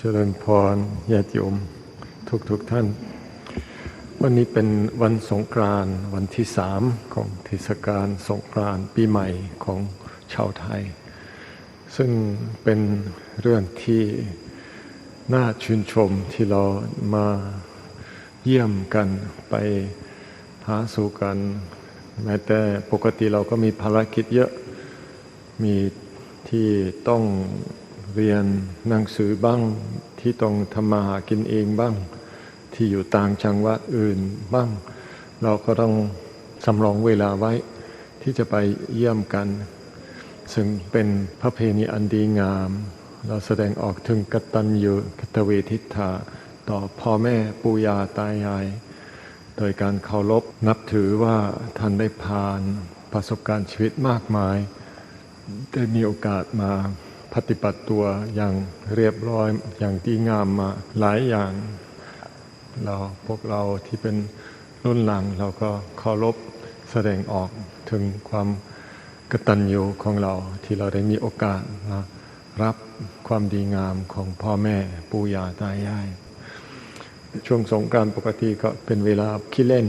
เจริญพรญาติโยมทุกทุกๆท่าน วันนี้เป็นวันสงกรานต์วันที่สามของเทศกาลสงกรานต์ปีใหม่ของชาวไทย ซึ่งเป็นเรื่องที่น่าชื่นชมที่เรามาเยี่ยมกันไปหาสู่กันแม้แต่ปกติเราก็มีภารกิจเยอะมีที่ต้อง เรียนหนังสือบ้างที่ต้องทำมาหากินเองบ้าง ที่อยู่ต่างจังหวัดอื่นบ้าง เราก็ต้องสำรองเวลาไว้ที่จะไปเยี่ยมกัน ซึ่งเป็นพระเพณีอันดีงาม เราแสดงออกถึงกตัญญูกตเวทิฏฐาต่อพ่อแม่ปู่ย่าตายาย โดยการเคารพนับถือว่าท่านได้ผ่านประสบการณ์ชีวิตมากมาย ได้มีโอกาสมา ปฏิบัติตัวอย่างเรียบร้อยอย่างดีงามมาหลายอย่างเราพวกเราที่เป็นรุ่นหลังเราก็เคารพแสดงออกถึงความกตัญญูของเราที่เราได้มีโอกาสมารับความดีงามของพ่อแม่ปู่ย่าตายาย ช่วงสงกรารปกติก็เป็นเวลาขี้เล่น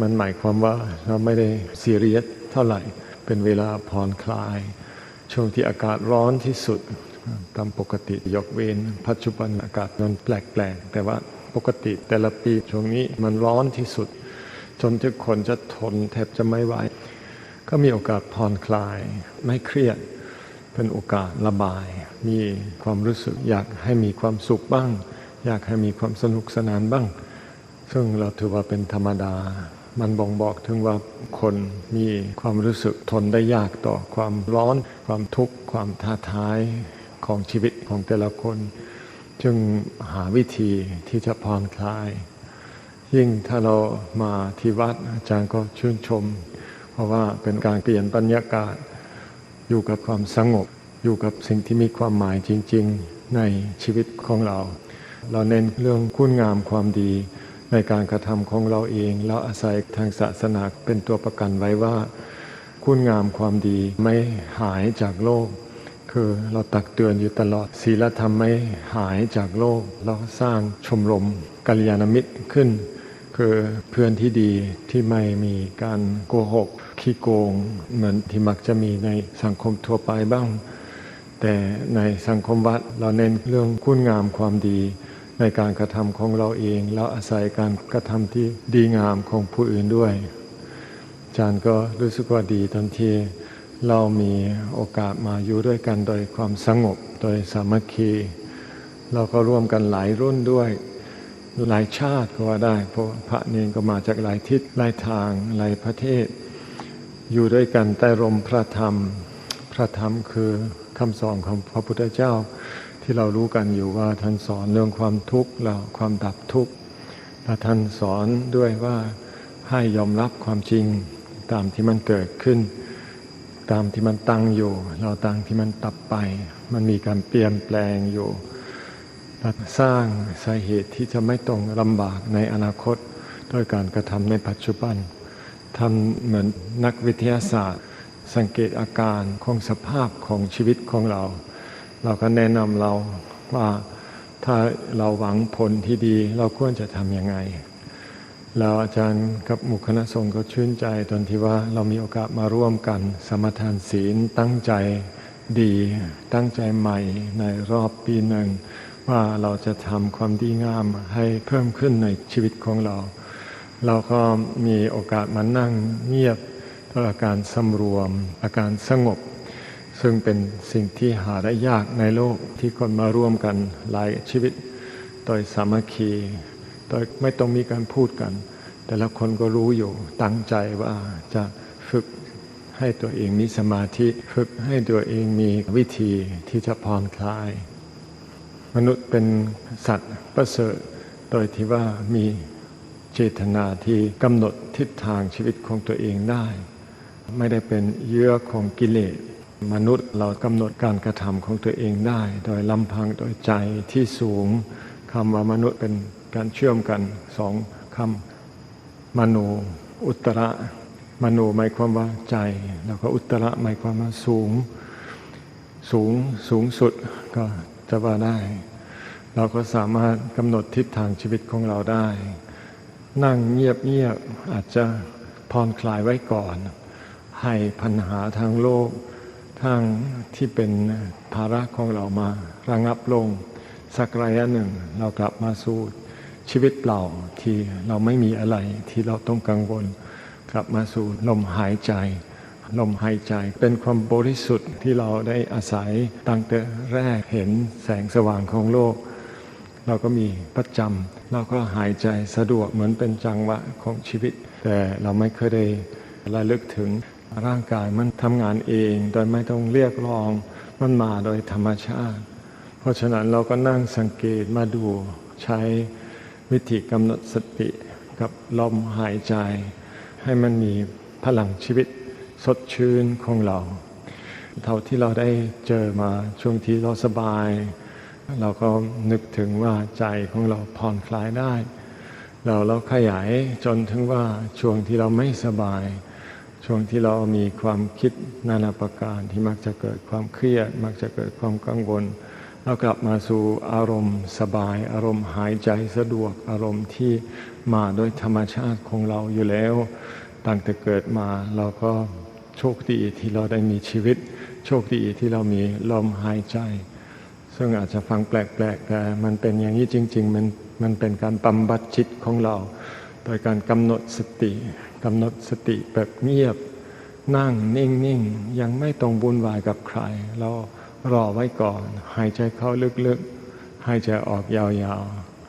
มันหมายความว่าเราไม่ได้ซีเรียสเท่าไหร่ เป็นเวลาผ่อนคลาย ช่วงที่อากาศร้อนที่สุดตามปกติยกเว้นปัจจุบันอากาศมันแปลกๆแต่ว่าปกติแต่ละปีช่วงนี้มันร้อนที่สุด จนทุกคนจะทนแทบจะไม่ไหวก็มีโอกาสผ่อนคลาย ไม่เครียด เป็นโอกาสระบาย มีความรู้สึกอยากให้มีความสุขบ้าง อยากให้มีความสนุกสนานบ้าง ซึ่งเราถือว่าเป็นธรรมดา มันบ่งบอกถึงว่าคนมีความรู้สึกทนได้ยากต่อความร้อน ความทุกข์ ความท้าทายของชีวิตของแต่ละคน จึงหาวิธีที่จะผ่อนคลาย ยิ่งถ้าเรามาที่วัดอาจารย์ก็ชื่นชม เพราะว่าเป็นการเปลี่ยนบรรยากาศ อยู่กับความสงบ อยู่กับสิ่งที่มีความหมายจริง ๆ ในชีวิตของเรา เราเน้นเรื่องคุณงามความดี ในการกระทำของเราเอง เราอาศัยทางศาสนาเป็นตัวประกันไว้ว่า คุณงามความดีไม่หายจากโลก คือเราตักเตือนอยู่ตลอดศีลธรรมไม่หายจากโลก เราสร้างชมรมกัลยาณมิตรขึ้น คือเพื่อนที่ดีที่ไม่มีการโกหกขี้โกง เหมือนที่มักจะมีในสังคมทั่วไปบ้าง แต่ในสังคมวัดเราเน้นเรื่องคุณงามความดี ในการกระทำของเราเอง แล้วอาศัยการกระทำที่ดีงามของผู้อื่นด้วยอาจารย์ก็รู้สึกว่าดีตอนที่เรามีโอกาสมาอยู่ด้วยกันโดยความสงบโดยสามัคคี เราก็ร่วมกันหลายรุ่นด้วย หลายชาติก็ว่าได้ เพราะพระเนรก็มาจากหลายทิศหลายทางหลายประเทศ อยู่ด้วยกันใต้ร่มพระธรรม พระธรรมคือคำสอนของพระพุทธเจ้า ที่เรารู้กันอยู่ว่าท่านสอนเรื่องความทุกข์เราความดับทุกข์และท่านสอนด้วยว่าให้ยอมรับความจริงตามที่มันเกิดขึ้น ตามที่มันตั้งอยู่ เราตามที่มันตับไป มันมีการเปลี่ยนแปลงอยู่และสร้างสาเหตุที่จะไม่ต้องลำบากในอนาคตด้วยการกระทำในปัจจุบันทำเหมือนนักวิทยาศาสตร์ สังเกตอาการของสภาพของชีวิตของเรา เราก็แนะนำเราว่าถ้าเราหวังผลที่ดี เราควรจะทำยังไง แล้วอาจารย์กับหมุคณะสงฆ์ก็ชื่นใจตอนที่ว่าเรามีโอกาสมาร่วมกัน สมทานศีลตั้งใจดีตั้งใจใหม่ในรอบปีหนึ่ง ว่าเราจะทำความดีงามให้เพิ่มขึ้นในชีวิตของเรา เราก็มีโอกาสมานั่งเงียบด้วยอาการสำรวม อาการสงบ ซึ่งเป็นสิ่งที่หาได้ยากในโลกที่คนมาร่วมกันหลายชีวิตโดยสามัคคีโดยไม่ต้องมีการพูดกัน แต่ละคนก็รู้อยู่ตั้งใจว่าจะฝึกให้ตัวเองมีสมาธิฝึกให้ตัวเองมีวิธีที่จะผ่อนคลาย มนุษย์เป็นสัตว์ประเสริฐโดยที่ว่ามีเจตนาที่กำหนดทิศทางชีวิตของตัวเองได้ ไม่ได้เป็นเยื่อของกิเลส มนุษย์เรากำหนดการกระทำของตัวเองได้ โดยลำพังโดยใจที่สูงคำว่ามนุษย์เป็นการเชื่อมกันสองคำมโนอุตระมโนหมายความว่าใจ แล้วก็อุตระหมายความว่าสูง สูงสูงสุดก็จะว่าได้ เราก็สามารถกำหนดทิศทางชีวิตของเราได้ นั่งเงียบเงียบอาจจะผ่อนคลายไว้ก่อน ให้ปัญหาทางโลก ทางที่เป็นภาระของเรามาระงับลง สักระยะหนึ่ง เรากลับมาสู่ชีวิตเปล่าที่เราไม่มีอะไรที่เราต้องกังวล กลับมาสู่ลมหายใจ ลมหายใจเป็นความบริสุทธิ์ที่เราได้อาศัยตั้งแต่แรกเห็นแสงสว่างของโลก เราก็มีประจำเราก็หายใจสะดวกเหมือนเป็นจังหวะของชีวิต แต่เราไม่เคยได้ระลึกถึง ร่างกายมันทำงานเอง โดยไม่ต้องเรียกร้อง มันมาโดยธรรมชาติ เพราะฉะนั้นเราก็นั่งสังเกตมาดูใช้วิธีกำหนดสติกับลมหายใจ ให้มันมีพลังชีวิตสดชื่นของเรา เท่าที่เราได้เจอมาช่วงที่เราสบาย เราก็นึกถึงว่าใจของเราผ่อนคลายได้ เราเราขยายจนถึงว่าช่วงที่เราไม่สบาย ช่วงที่เรามีความคิดนานาประการที่มักจะเกิดความเครียด มักจะเกิดความกังวล เรากลับมาสู่อารมณ์สบาย อารมณ์หายใจสะดวกอารมณ์ที่มาโดยธรรมชาติของเราอยู่แล้ว ตั้งแต่เกิดมาเราก็โชคดีที่เราได้มีชีวิต โชคดีที่เรามีลมหายใจ ซึ่งอาจจะฟังแปลกๆแต่มันเป็นอย่างนี้จริง ๆ มันมันเป็นการบำบัดจิตของเรา โดยการกำหนดสติกำหนดสติแบบเงียบนั่งนิ่งๆ ยังไม่ต้องบุญวายกับใคร เรารอไว้ก่อน หายใจเข้าลึกๆ หายใจออกยาว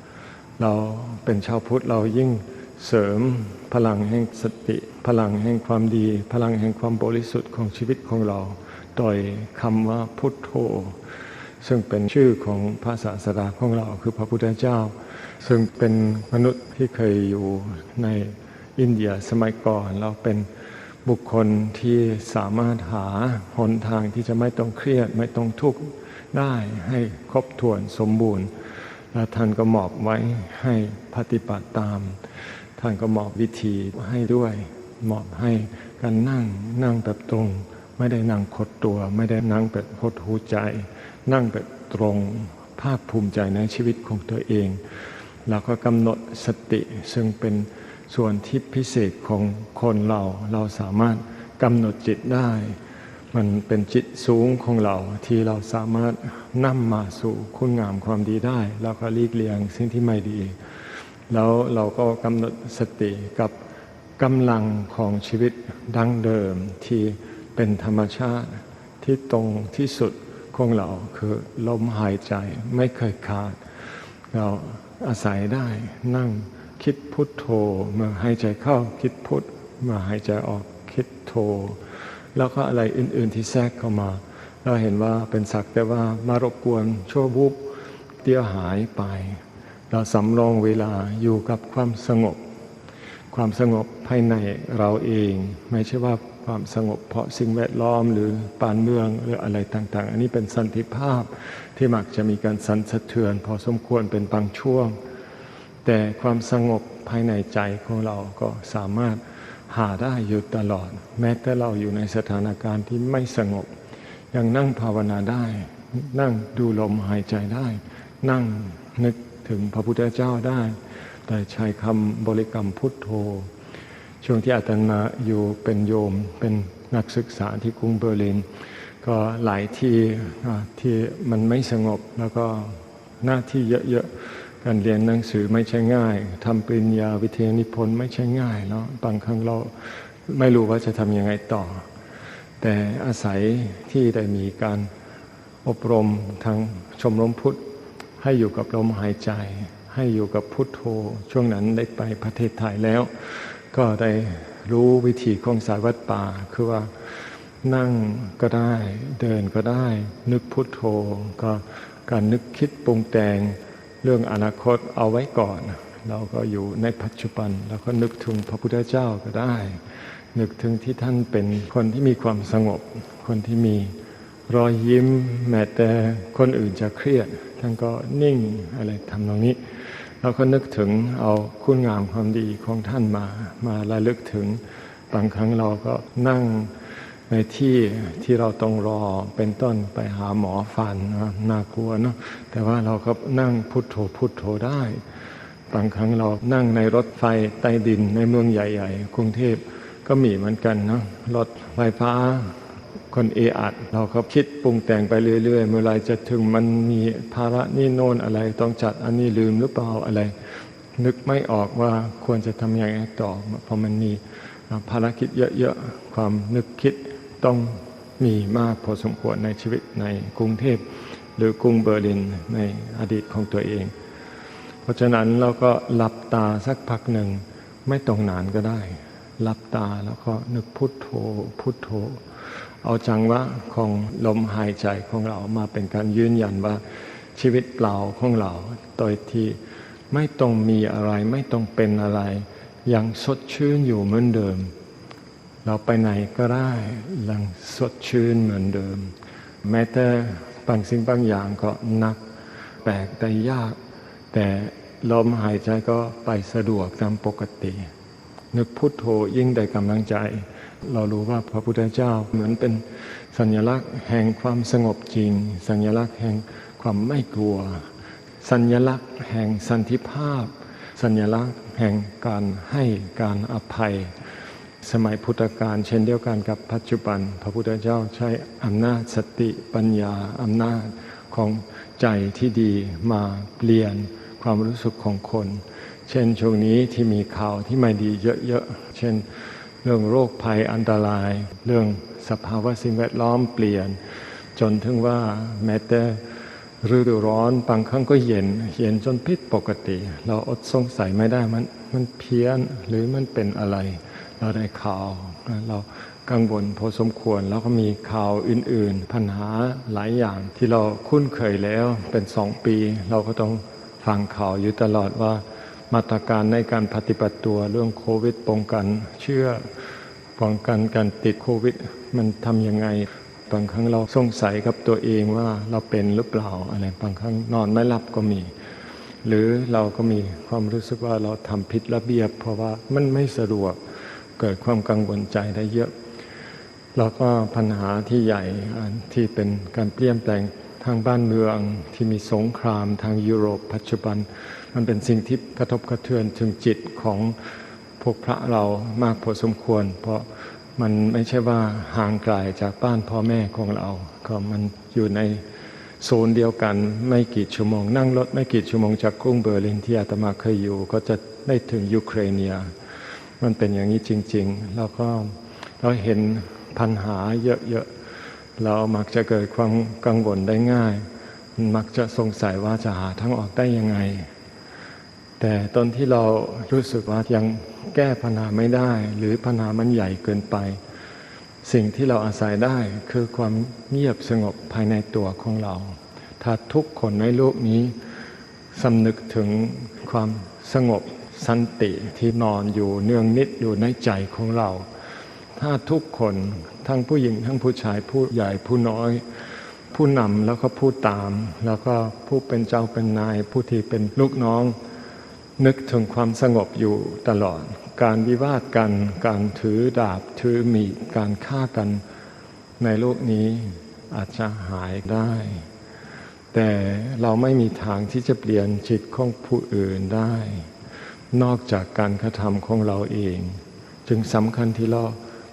ๆ เราเป็นชาวพุทธเรายิ่งเสริมพลังแห่งสติ พลังแห่งความดี พลังแห่งความบริสุทธิ์ของชีวิตของเราโดยคำว่าพุทโธ ซึ่งเป็นชื่อของพระศาสดาของเราคือพระพุทธเจ้า ซึ่งเป็นมนุษย์ที่เคยอยู่ในอินเดียสมัยก่อน เราเป็นบุคคลที่สามารถหาหนทางที่จะไม่ต้องเครียดไม่ต้องทุกข์ได้ให้ครบถ้วนสมบูรณ์ และท่านก็มอบไว้ให้ปฏิบัติตาม ท่านก็มอบวิธีให้ด้วยมอบให้การนั่งนั่งแบบตรง ไม่ได้นั่งคดตัว ไม่ได้นั่งแบบหดหูใจ นั่งแบบตรงภาคภูมิใจในชีวิตของตัวเอง แล้วก็กำหนดสติซึ่งเป็นส่วนที่พิเศษของคนเรา เราสามารถกำหนดจิตได้ มันเป็นจิตสูงของเราที่เราสามารถนำมาสู่คุณงามความดีได้ แล้วก็ลีกเลี่ยงสิ่งที่ไม่ดี แล้วเราก็กำหนดสติกับกำลังของชีวิตดั้งเดิมที่เป็นธรรมชาติที่ตรงที่สุดของเราคือลมหายใจไม่เคยขาดเรา อาศัยได้นั่งคิดพุทโธมื่อหายใจเข้าคิดพุทมื่อหายใจออกคิดโธ แล้วก็อะไรอื่น ๆที่แทรกเข้ามา เราเห็นว่าเป็นสักแต่ว่ามารบกวนชั่ววุบเดียวหายไป เราสำรองเวลาอยู่กับความสงบ ความสงบภายในเราเอง ไม่ใช่ว่า ความสงบ เพราะสิ่งแวดล้อมหรือปานเมืองหรืออะไรต่างๆ อันนี้เป็นสันติภาพที่มักจะมีการสั่นสะเทือน พอสมควรเป็นบางช่วง แต่ความสงบภายในใจของเราก็สามารถหาได้อยู่ตลอด แม้แต่เราอยู่ในสถานการณ์ที่ไม่สงบ ยังนั่งภาวนาได้ นั่งดูลมหายใจได้ นั่งนึกถึงพระพุทธเจ้าได้ แต่ใช้คำบริกรรมพุทโธ ช่วงที่อาตมาอยู่เป็นโยมเป็นนักศึกษาที่กรุงเบอร์ลิน ก็หลายที่ที่มันไม่สงบแล้วก็หน้าที่เยอะๆการเรียนหนังสือไม่ใช่ง่ายทำปริญญาวิทยานิพนธ์ไม่ใช่ง่ายเนาะบางครั้งเราไม่รู้ว่าจะทำยังไงต่อ แต่อาศัยที่ได้มีการอบรมทางชมรมพุทธให้อยู่กับลมหายใจ ให้อยู่กับพุทโธ ช่วงนั้นได้ไปประเทศไทยแล้ว ก็ได้รู้วิธีของสายวัดป่า คือว่านั่งก็ได้เดินก็ได้ นึกพุทโธ ก็การนึกคิดปรุงแต่งเรื่องอนาคตเอาไว้ก่อน เราก็อยู่ในปัจจุบันแล้วก็นึกถึงพระพุทธเจ้าก็ได้ นึกถึงที่ท่านเป็นคนที่มีความสงบ คนที่มีรอยยิ้ม แม้แต่คนอื่นจะเครียด ท่านก็นิ่งอะไรทำตรงนี้ เราก็นึกถึงเอาคุณงามความดีของท่านมามาระลึกถึงบางครั้งเราก็นั่งในที่ที่เราต้องรอเป็นต้นไปหาหมอฟันนะน่ากลัวเนาะแต่ว่าเราก็นั่งพุทโธพุทโธได้บางครั้งเรานั่งในรถไฟใต้ดินในเมืองใหญ่ ๆ กรุงเทพก็มีเหมือนกันเนาะรถไฟฟ้า คนเออัดเราก็คิดปรุงแต่งไปเรื่อย ๆ เมื่อไรจะถึงมันมีภาระนี่โน่นอะไรต้องจัดอันนี้ลืมหรือเปล่าอะไร นึกไม่ออกว่าควรจะทำยังไงต่อเพราะมันมีภารกิจเยอะๆความนึกคิดต้องมีมากพอสมควรในชีวิตในกรุงเทพหรือกรุงเบอร์ลินในอดีตของตัวเอง เพราะฉะนั้นเราก็หลับตาสักพักหนึ่งไม่ต้องนานก็ได้หลับตาแล้วก็นึกพุทโธพุทโธ เอาจังหวะของลมหายใจของเรามาเป็นการยืนยันว่าชีวิตเปล่าของเราโดยที่ไม่ต้องมีอะไรไม่ต้องเป็นอะไร ยังสดชื่นอยู่เหมือนเดิม เราไปไหนก็ได้ยังสดชื่นเหมือนเดิม แม้แต่บางสิ่งบางอย่างก็นักแปลกแต่ยาก แต่ลมหายใจก็ไปสะดวกตามปกติ นึกพุทโธยิ่งได้กำลังใจ เรารู้ว่าพระพุทธเจ้าเหมือนเป็นสัญลักษณ์แห่งความสงบจริง สัญลักษณ์แห่งความไม่กลัว สัญลักษณ์แห่งสันติภาพ สัญลักษณ์แห่งการให้การอภัย สมัยพุทธกาลเช่นเดียวกันกับปัจจุบัน พระพุทธเจ้าใช้อำนาจสติปัญญาอำนาจของใจที่ดีมาเปลี่ยนความรู้สึกของคน เช่นช่วงนี้ที่มีข่าวที่ไม่ดีเยอะๆ เช่น เรื่องโรคภัยอันตราย เรื่องสภาวะสิ่งแวดล้อมเปลี่ยน จนถึงว่าแม้แต่ฤดูร้อนบางครั้งก็เย็น เย็นจนผิดปกติ เราอดสงสัยไม่ได้มันมันเพี้ยนหรือมันเป็นอะไร เราได้ข่าวเรากังวลพอสมควรแล้วก็มีข่าวอื่น ๆ ปัญหาหลายอย่างที่เราคุ้นเคยแล้วเป็นสองปี เราก็ต้องฟังข่าวอยู่ตลอดว่า มาตรการในการปฏิบัติตัวเรื่องโควิดป้องกัน เชื่อป้องกันการติดโควิด มันทำยังไงบางครั้งเราสงสัยกับตัวเองว่าเราเป็นหรือเปล่าอะไรบางครั้งนอนไม่หลับก็มี หรือเราก็มีความรู้สึกว่าเราทำผิดระเบียบ เพราะว่ามันไม่สะดวกเกิดความกังวลใจได้เยอะแล้วก็ปัญหาที่ใหญ่ที่เป็นการเปลี่ยนแปลงทางบ้านเมืองที่มีสงครามทางยุโรปปัจจุบัน มันเป็นสิ่งที่กระทบกระเทือนถึงจิตของพวกพระเรามากพอสมควร เพราะมันไม่ใช่ว่าห่างไกลจากบ้านพ่อแม่ของเรา ก็มันอยู่ในโซนเดียวกันไม่กี่ชั่วโมง นั่งรถไม่กี่ชั่วโมงจากกรุงเบอร์ลินที่อาตมาเคยอยู่ ก็จะได้ถึงยูเครเนีย มันเป็นอย่างนี้จริง ๆ แล้วก็เราเห็นปัญหาเยอะๆ เรามักจะเกิดความกังวลได้ง่าย มักจะสงสัยว่าจะหาทางออกได้ยังไง แต่ตอนที่เรารู้สึกว่ายังแก้ปัญหาไม่ได้ หรือปัญหามันใหญ่เกินไป สิ่งที่เราอาศัยได้คือความเงียบสงบภายในตัวของเรา ถ้าทุกคนในโลกนี้สำนึกถึงความสงบสันติที่นอนอยู่เนืองนิดอยู่ในใจของเรา ถ้าทุกคนทั้งผู้หญิงทั้งผู้ชายผู้ใหญ่ผู้น้อย ผู้นำแล้วก็ผู้ตาม แล้วก็ผู้เป็นเจ้าเป็นนาย ผู้ที่เป็นลูกน้อง นึกถึงความสงบอยู่ตลอด การวิวาทกัน การถือดาบถือมีดการฆ่ากันในโลกนี้อาจจะหายได้ แต่เราไม่มีทางที่จะเปลี่ยนจิตของผู้อื่นได้ นอกจากการกระทำของเราเอง จึงสำคัญที่เรา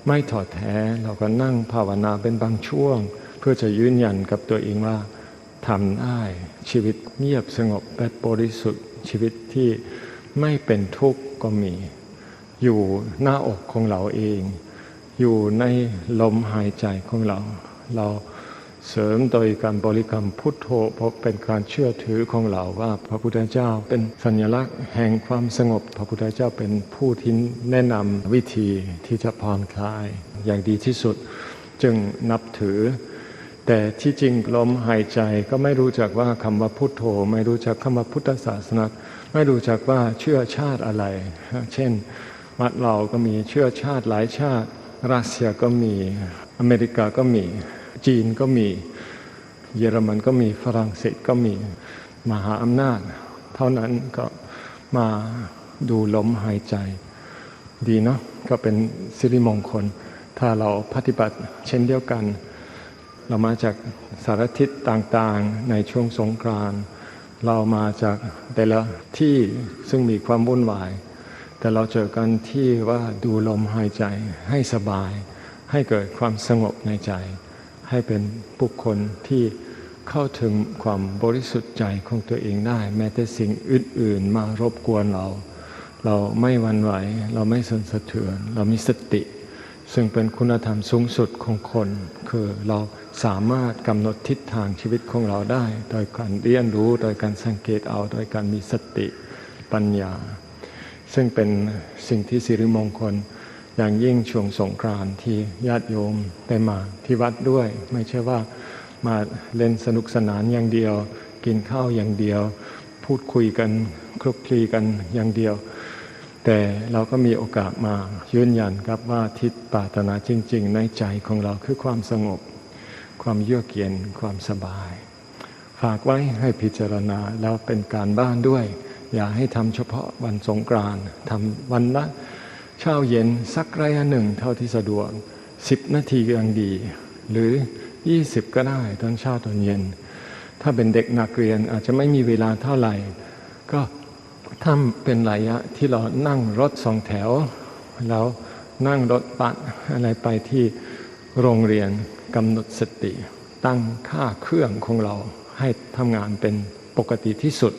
ไม่ถอดแท้เราก็นั่งภาวนาเป็นบางช่วง เพื่อจะยืนยันกับตัวเองว่าทำได้ชีวิตเงียบสงบและบริสุทธิ์ ชีวิตที่ไม่เป็นทุกข์ก็มี อยู่หน้าอกของเราเอง อยู่ในลมหายใจของเรา เราเสริมโดยการบริกรรมพุทโธเพราะเป็นการเชื่อถือของเราว่าพระพุทธเจ้าเป็นสัญลักษณ์แห่งความสงบ พระพุทธเจ้าเป็นผู้ที่แนะนำวิธีที่จะผ่อนคลายอย่างดีที่สุด จึงนับถือ แต่ที่จริงลมหายใจก็ไม่รู้จักว่าคำว่าพุทโธ ไม่รู้จักคำว่าพุทธศาสนาไม่รู้จักว่าเชื่อชาติอะไร เช่น วัดเราก็มีเชื่อชาติหลายชาติ รัสเซียก็มีอเมริกาก็มี จีนก็มี เยอรมันก็มีฝรั่งเศสก็มีมหาอำนาจ เท่านั้นก็มาดูลมหายใจ ดีเนาะก็เป็นสิริมงคล ถ้าเราปฏิบัติเช่นเดียวกัน เรามาจากสารทิศต่างๆในช่วงสงกรานต์เรามาจากแต่ละที่ซึ่งมีความวุ่นวาย แต่เราเจอกันที่ว่าดูลมหายใจให้สบาย ให้เกิดความสงบในใจ ให้เป็นบุคคลที่เข้าถึงความบริสุทธิ์ใจของตัวเองได้ แม้แต่สิ่งอื่นๆมารบกวนเรา เราไม่วันไหว เราไม่สนสะเทือน เรามีสติ ซึ่งเป็นคุณธรรมสูงสุดของคน คือเราสามารถกำหนดทิศทางชีวิตของเราได้ โดยการเรียนรู้โดยการสังเกตเอาโดยการมีสติปัญญา ซึ่งเป็นสิ่งที่สิริมงคล อย่างยิ่งช่วงสงกรานต์ที่ญาติโยมได้มาที่วัดด้วย ไม่ใช่ว่ามาเล่นสนุกสนานอย่างเดียว กินข้าวอย่างเดียว พูดคุยกันคลุกคลีกันอย่างเดียว แต่เราก็มีโอกาสมายืนยันครับว่าทิศปรารถนาจริง ๆ ในใจของเราคือความสงบ ความเยือกเย็นความสบาย ฝากไว้ให้พิจารณาแล้วเป็นการบ้านด้วย อย่าให้ทำเฉพาะวันสงกรานต์ทำวันละเช้าเย็นสักระยะหนึ่งเท่าที่สะดวกสิบนาทีก็ยังดี หรือ 20 ก็ได้ตอนเช้าตอนเย็น ถ้าเป็นเด็กนักเรียนอาจจะไม่มีเวลาเท่าไหร่ ก็ ทำเป็นระยะที่เรานั่งรถสองแถว แล้วนั่งรถบัสอะไรไปที่โรงเรียนกำหนดสติ ตั้งค่าเครื่องของเราให้ทำงานเป็นปกติที่สุด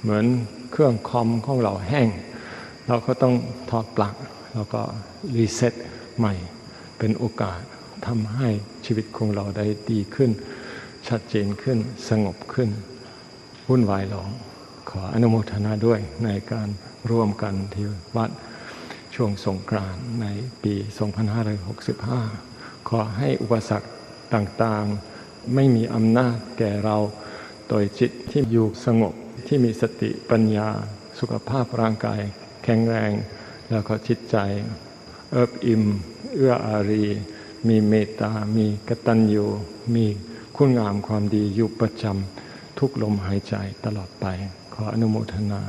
เหมือนเครื่องคอมของเราแห้ง เราก็ต้องถอดปลั๊กแล้วก็รีเซ็ตใหม่ เป็นโอกาสทำให้ชีวิตของเราได้ดีขึ้น ชัดเจนขึ้นสงบขึ้นวุ่นวายหรอง ขออนุโมทนาด้วยในการร่วมกันที่วัดช่วงสงกรานต์ในปี 2565 ขอให้อุปสรรคต่างๆ ไม่มีอำนาจแก่เรา โดยจิตที่อยู่สงบที่มีสติปัญญาสุขภาพร่างกายแข็งแรง แล้วก็จิตใจ เอิบอิ่ม เอื้ออารี มีเมตตา มีกตัญญูมีคุณงามความดีอยู่ประจำทุกลมหายใจตลอดไป ขออนุโมทนา